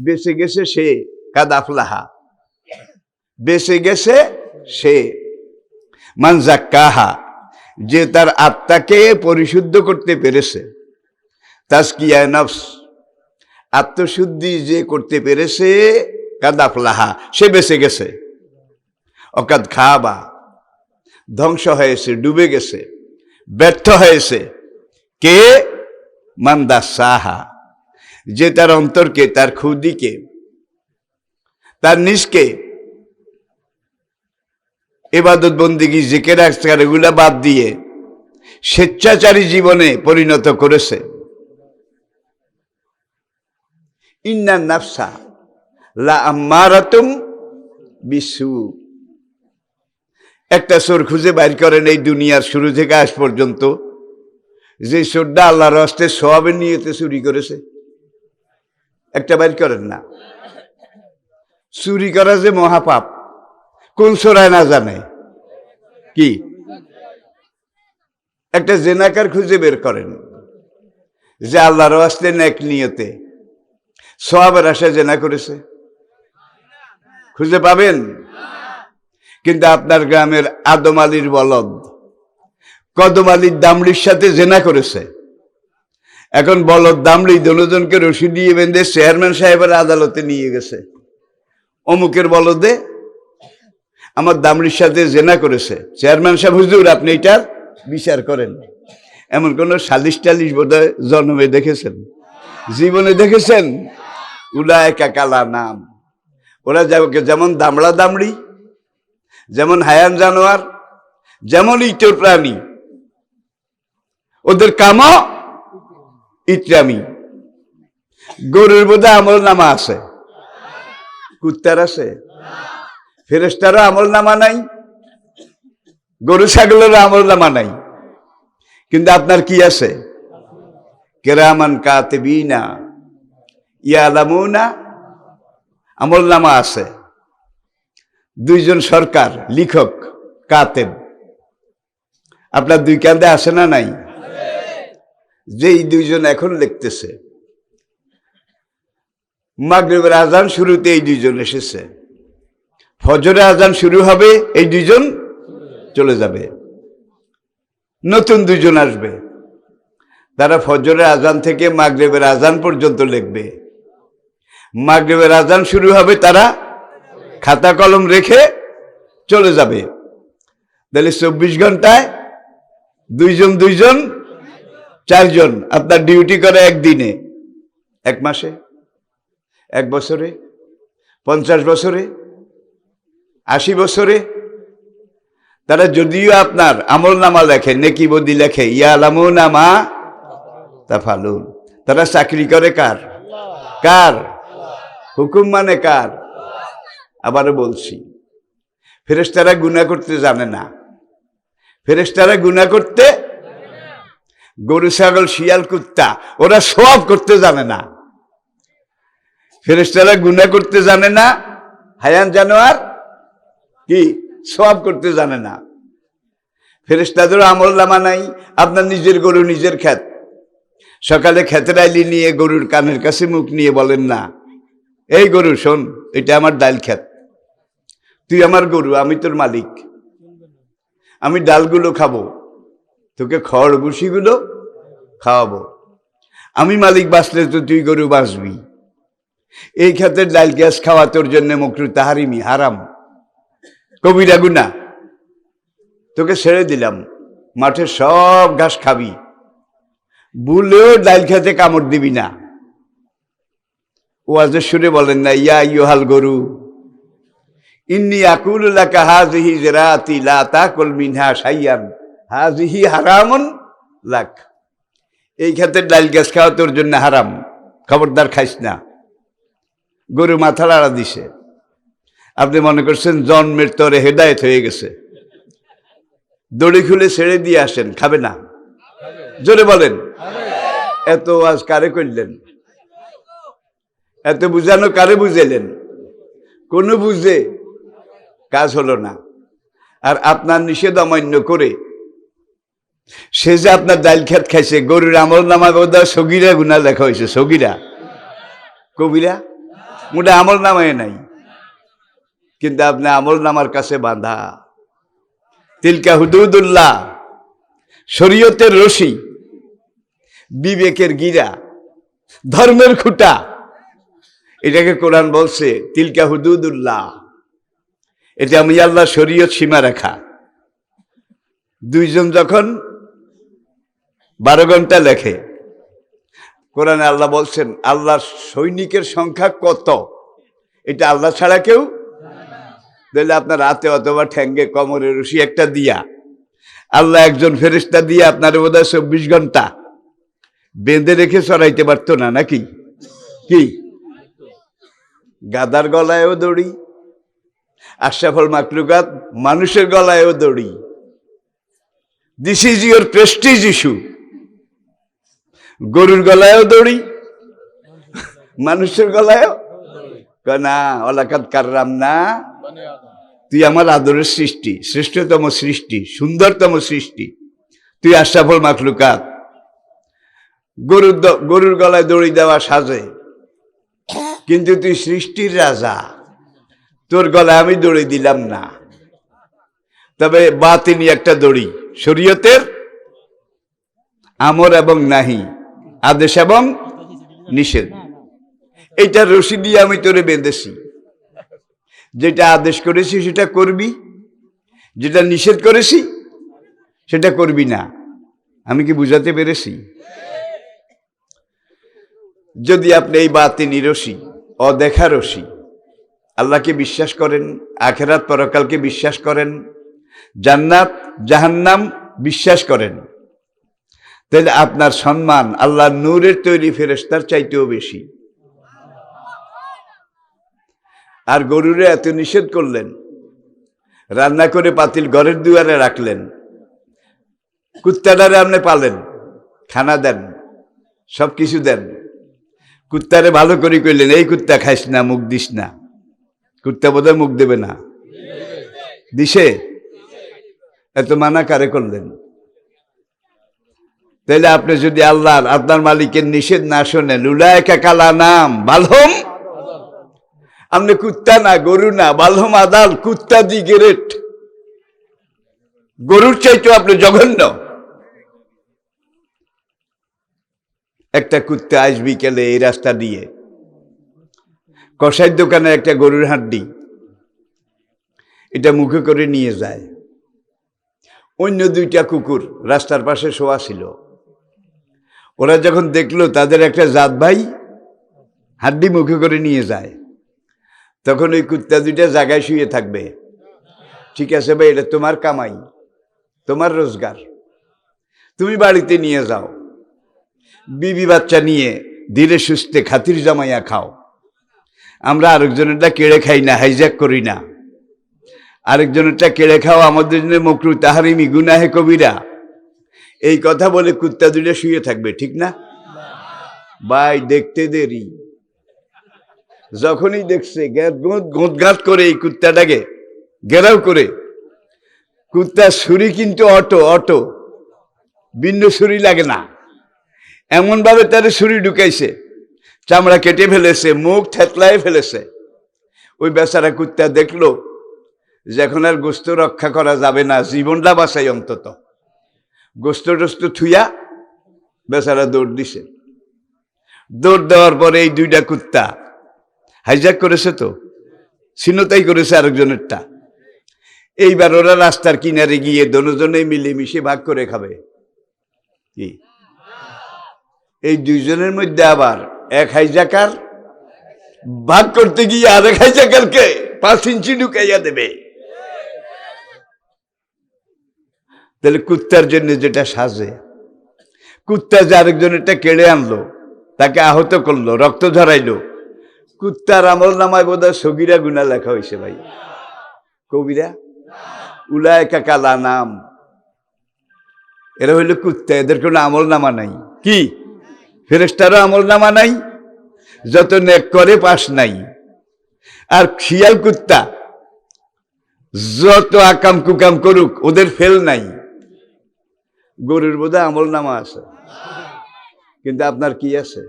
বেঁচে গেছে সে, কাদাফলাহা। বেঁচে গেছে সে। মান জাক্কাহা যে তার আত্মাকে পরিশুদ্ধ করতে পেরেছে। তাস্কিয়া নফস, আত্মশুদ্ধি যে করতে পেরেছে, কাদাফলাহা, সে বেঁচে গেছে। অকাদ খাবা, ধ্বংস হয়েছে, ডুবে গেছে, ব্যর্থ হয়েছে। কে? মান্দা সাহা যে তার অন্তরকে, তার খুদিকে তার নিজকে এবাদত বন্দিগি, জেকের, আজকার এগুলা বাদ দিয়ে স্বেচ্ছাচারী জীবনে পরিণত করেছে। ইন্না নাফসা লা বিসু। একটা সোর খুঁজে বাইর করেন এই দুনিয়ার শুরু থেকে আজ পর্যন্ত। যে চোরটা আল্লাহর হস্তে সোয়াবের নিয়েতে চুরি করেছে। একটা বাইর করেন না। চুরি করা যে মহাপাপ, কোন চোরায় না জানে? কি? একটা জেনাকার খুঁজে বের করেন, যে আল্লাহর হস্তে নেক নিয়তে। সোয়াবের আশায় জেনা করেছে। খুঁজে পাবেন? কিন্তু আপনার গ্রামের আদম আলীর বলদ, কদম আলীর দামড়ির সাথে জেনা করেছে। এখন বলদ দামড়ি দনোজনকে রশি দিয়ে বেঁধে চেয়ারম্যান সাহেবের আদালতে নিয়ে গেছে। অমুকের বলদে আমার দামড়ির সাথে জেনা করেছে। চেয়ারম্যান সাহেব, হুজুর, আপনি এটার বিচার করেন। এমন কোন সালিশ টালিশ বোধ জন্মে দেখেছেন? জীবনে দেখেছেন? উলায় কালা নাম। ওরা যেমন দামড়া দামড়ি, যেমন হায়ান জানোয়ার, যেমন ইতর প্রাণী, ওদের কামও ইত্রামি গরুর বোধে আমল নামা আছে। কুত্তার আছে। ফেরেস্তারও আমল নামা নাই। গরু ছাগলেরও আমল নামা নাই। কিন্তু আপনার কি আছে? কেরামান কাতেবিনা ইয়ালামুনা, আমল নামা আছে। দুইজন সরকার, লিখক, কাতেব। আপনার দুই কান্দে আসে না নাই? যেই দুইজন এখন লিখতেছে মাগরিবের আজান শুরুতে এই দুইজন এসেছে। ফজরে আজান শুরু হবে, এই দুইজন চলে যাবে। নতুন দুইজন আসবে। তারা ফজরের আজান থেকে মাগরিবের আজান পর্যন্ত লিখবে। মাগরিবের আজান শুরু হবে, তারা খাতা কলম রেখে চলে যাবে। তাহলে চব্বিশ ঘন্টায় দুইজন দুইজন চারজন আপনার ডিউটি করে একদিনে। এক মাসে? এক বছরে? পঞ্চাশ বছরে? আশি বছরে? তারা যদিও আপনার আমল নামা লেখে, নেকি বদি লেখে, ইয়া আলামু নামা তা ফালুন তারা চাকরি করে কার? কার? হুকুম মানে কার? আবারও বলছি ফেরেস্তারা গুণা করতে জানে না। ফেরেশতারা গুণা করতে গরু, ছাগল, শিয়াল, কুত্তা, ওরা সব করতে জানে না। ফেরেশতারা গুণা করতে জানে না, হায়ান জানোয়ার কি? সব করতে জানে না। ফেরেশতাদেরও আমল নামা নাই, আপনার নিজের গরু, নিজের ক্ষেত। সকালে ক্ষেতের আইলি নিয়ে গরুর কানের কাছে মুখ নিয়ে বলেন না, এই গরু, শোন, এটা আমার ডাল ক্ষেত। তুই আমার গরু, আমি তোর মালিক। আমি ডালগুলো খাব তোকে খড়গুলো খাওয়াবো। আমি মালিক বাঁচলে তো তুই গরু বাঁচবি এই ক্ষেতের ডাল গ্যাস খাওয়া তোর জন্য মকরু তাহারিমি, হারাম। কবিরা গুনা তোকে ছেড়ে দিলাম মাঠে সব ঘাস খাবি। বুলেও ডাল খেতে কামড় দিবি না। ওয়াজের সুরে বলেন না, ইয়া ইয়োহাল গরু, ইন্নি আকুল লাকা হাজিহি জেরাতি লা তাকুল মিনহা সাইয়ান হাজিহি হারামুন লাক। এই ক্ষেত্রে ডাল গ্যাস খাওয়া তোর জন্য হারাম। খবরদার খাইস না। গরু মাথা লাড়া দিছে। আপনি মনে করছেন জন্মের তরে হেদায়েত হয়ে গেছে। দড়ি খুলে ছেড়ে দিয়ে আসেন, খাবে না। জোরে বলেন। এত আজ কারে করলেন? এত বুঝানো কারে বুঝেলেন কোনো বুঝে কাজ হলো না। আর আপনার নিষেধ অমান্য করে সে যে আপনার ডাইল খেত খাইছে, গরুর আমল নামা বোধ সগিরা গুনা লেখা হয়েছে, সগিরা। কবিরা? মোটা আমল নামায় নাই। কিন্তু আপনি আমল নামার কাছে বাঁধা। তিলকা হুদুদুল্লাহ, শরীয়তের রশি, বিবেকের গিরা, ধর্মের খুঁটা। এটাকে কোরআন বলছে, তিলকা হুদুদুল্লাহ। এটা আমি আল্লাহ শরীয়ত সীমা রেখা দুইজন যখন বারো ঘণ্টা লেখে। কোরআনে আল্লাহ বলছেন, আল্লাহর সৈনিকের সংখ্যা কত? এটা আল্লাহ ছাড়া কেউ? তাহলে আপনার রাতে অথবা ঠ্যাঙ্গে কমরে রশি একটা দিয়া। আল্লাহ একজন ফেরিস্তা দিয়ে আপনার বোধ হয় চব্বিশ ঘণ্টা। বেঁধে রেখে চড়াইতে পারতো না, নাকি? কি? গাদার গলায়ও দড়ি, আশরাফল মাকলুকাত মানুষের গলায়ও দড়ি। This is your prestige issue গরুর গলায়ও দড়ি, মানুষের গলায়ও? না অলাকাত কাররাম না। তুই আমার আদরের সৃষ্টি, শ্রেষ্ঠতম সৃষ্টি, সুন্দরতম সৃষ্টি। তুই আশরাফল মাখলুকাত। গরুর গরুর গলায় দড়ি দেওয়া সাজে। কিন্তু তুই সৃষ্টির রাজা। তোর গলায় আমি দড়ি দিলাম না। তবে বাতিনি একটা দড়ি, শরীয়তের। আমর এবং নাহি। আদেশ এবং নিষেধ। এইটা রশি দিয়ে আমি তোরে বেঁধেছি। যেটা আদেশ করেছি সেটা করবি, যেটা নিষেধ করেছি সেটা করবি না। আমি কি বুঝাতে পেরেছি? যদি আপনি এই বাতি নিরসি অদেখা রশি, আল্লাহকে বিশ্বাস করেন, আখেরাত পরকালকে বিশ্বাস করেন, জান্নাত, জাহান্নাম বিশ্বাস করেন তাহলে আপনার সম্মান আল্লাহ নূরের তৈরি ফেরেস্তার চাইতেও বেশি। আর গরুরে এত নিষেধ করলেন, রান্না করে পাতিল ঘরের দুয়ারে রাখলেন, কুত্তাটারে আপনি পালেন, খানা দেন সব কিছু দেন। কুত্তারে ভালো করে কইলেন, এই কুত্তা খাইস না, মুখ দিস না। কুত্তা বোধহয় মুখ দেবে না। দিছে? এত মানা কারে করলেন? তাহলে আপনি যদি আল্লাহর, আপনার মালিকের নিষেধ না শোনেন উলায়কা কালা নাম, বালহম? আপনি কুত্তা না, গরু না, বালহম আদাল, কুত্তা দি গেরেট। গরুর চাইতো আপনি জঘন্য। একটা কুত্তা আজ বিকেলে এই রাস্তা দিয়ে? কষাইয়ের দোকানে একটা গরুর হাড্ডি। এটা মুখে করে নিয়ে যায়। অন্য দুইটা কুকুর রাস্তার পাশে শোয়া ছিল। ওরা যখন দেখল তাদের একটা জাত ভাই হাড্ডি মুখে করে নিয়ে যায়, তখন ওই কুত্তা দুইটা জায়গায় শুয়ে থাকবে। ঠিক আছে ভাই, এটা তোমার কামাই, তোমার রোজগার। তুমি বাড়িতে নিয়ে যাও, বিবি বাচ্চা নিয়ে ধীরে সুস্থে খাতির জামাইয়া খাও। আমরা আরেকজনেরটা কেড়ে খাই না, হাইজ্যাক করি না। আরেকজনেরটা কেড়ে খাও আমাদের জন্য মকরু, তাহারিমি, গুনাহে কবিরা। এই কথা বলে কুত্তা দুলে শুয়ে থাকবে, ঠিক না? ভাই, দেখতে দেরি। যখনই দেখছে গোঁতঘাট করে এই কুত্তাটাকে ঘেরাও করে। কুত্তা ছুরি কিন্তু অটো অটো। ভিন্ন ছুরি লাগে না। এমনভাবে তার ছুরি ঢুকাইছে। চামড়া কেটে ফেলেছে, মুখ থেতলায় ফেলেছে। ওই বেচারা কুত্তা দেখল যে এখন আর গোস্ত রক্ষা করা যাবে না, জীবনটা বাঁচাই অন্তত। গোস্ত টোস্ত থুইয়া বেচারা দৌড় দিছে। দৌড় দেওয়ার পরে এই দুইটা কুত্তা হাইজ্যাক করেছে তো ছিনতাই করেছে আরেকজনেরটা। এইবার ওরা রাস্তার কিনারে গিয়ে দনোজনে মিলেমিশে ভাগ করে খাবে। কি? এই দুইজনের মধ্যে আবার এক হাইজাকার ভাগ করতে গিয়ে আরেক হাইজাকারকে পাঁচ ইঞ্চি ঢুকাইয়া দেবে। তাহলে কুত্তার জন্য যেটা সাজে। কুত্তা যে আরেকজনেরটা কেড়ে আনলো, তাকে আহত করল, রক্ত ঝরাইলো। কুত্তার আমল নামায় বোধ হয় সগিরা গুনা লেখা হয়েছে ভাই। কবিরা? উলায় কালা নাম। এরা হইল কুত্তা, এদের কোনো আমল নামা নাই। কি? ফেরেস্তারও আমল নামা নাই, যত নেক করে পাশ নাই। আর শিয়াল কুত্তা, যত আকাম কুকাম করুক, ওদের ফেল নাই। গরুর বোধহয় আমল নামা আছে। কিন্তু আপনার কি আছে?